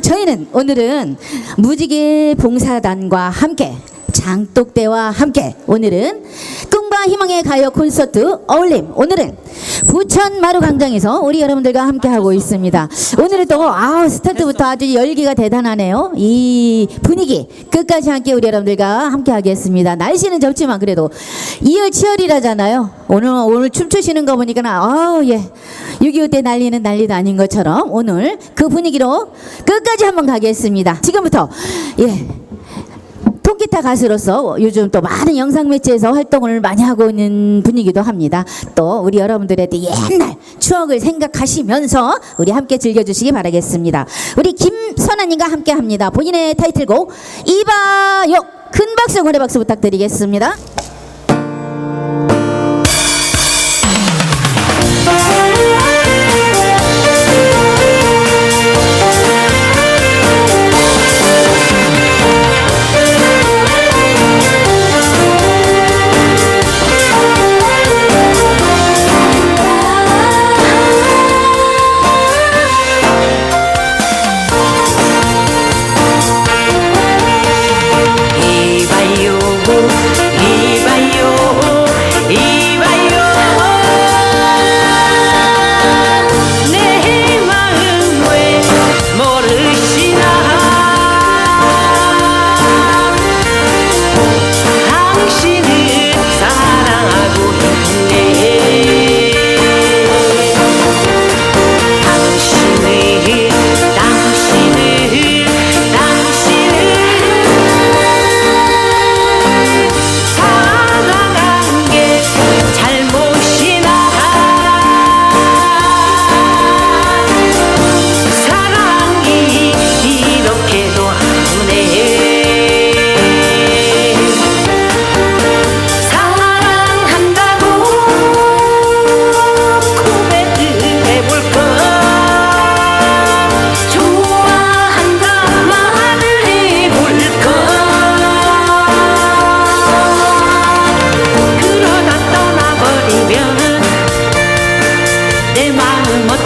저희는 오늘은 무지개 봉사단과 함께 장독대와 함께 오늘은 꿈과 희망의 가요 콘서트 어울림. 오늘은 부천 마루광장에서 우리 여러분들과 함께 하고 있습니다. 오늘은 또 아, 스타트부터 아주 열기가 대단하네요. 이 분위기 끝까지 함께 우리 여러분들과 함께 하겠습니다. 날씨는 덥지만 그래도 이열치열이라잖아요. 오늘 오늘 춤추시는 거 보니까 아 예. 6.25때 난리는 난리도 아닌 것처럼 오늘 그 분위기로 끝까지 한번 가겠습니다. 지금부터 예. 통기타 가수로서 요즘 또 많은 영상 매체에서 활동을 많이 하고 있는 분이기도 합니다. 또 우리 여러분들의 또 옛날 추억을 생각하시면서 우리 함께 즐겨주시기 바라겠습니다. 우리 김선아님과 함께 합니다. 본인의 타이틀곡 이봐요 큰 박수 고래 박수 부탁드리겠습니다.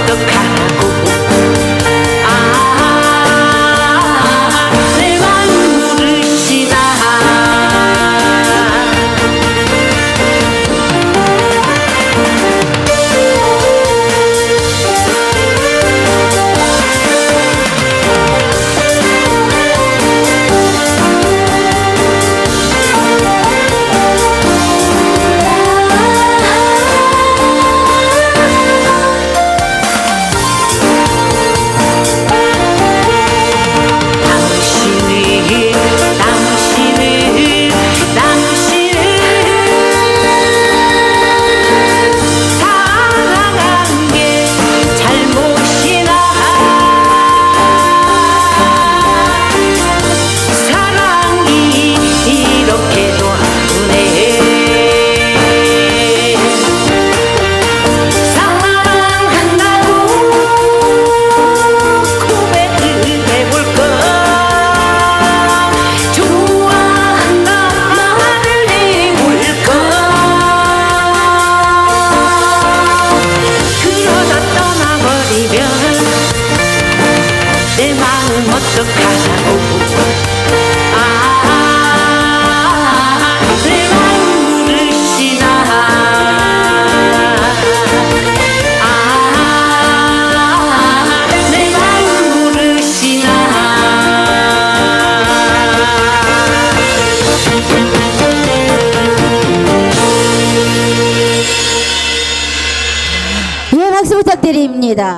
마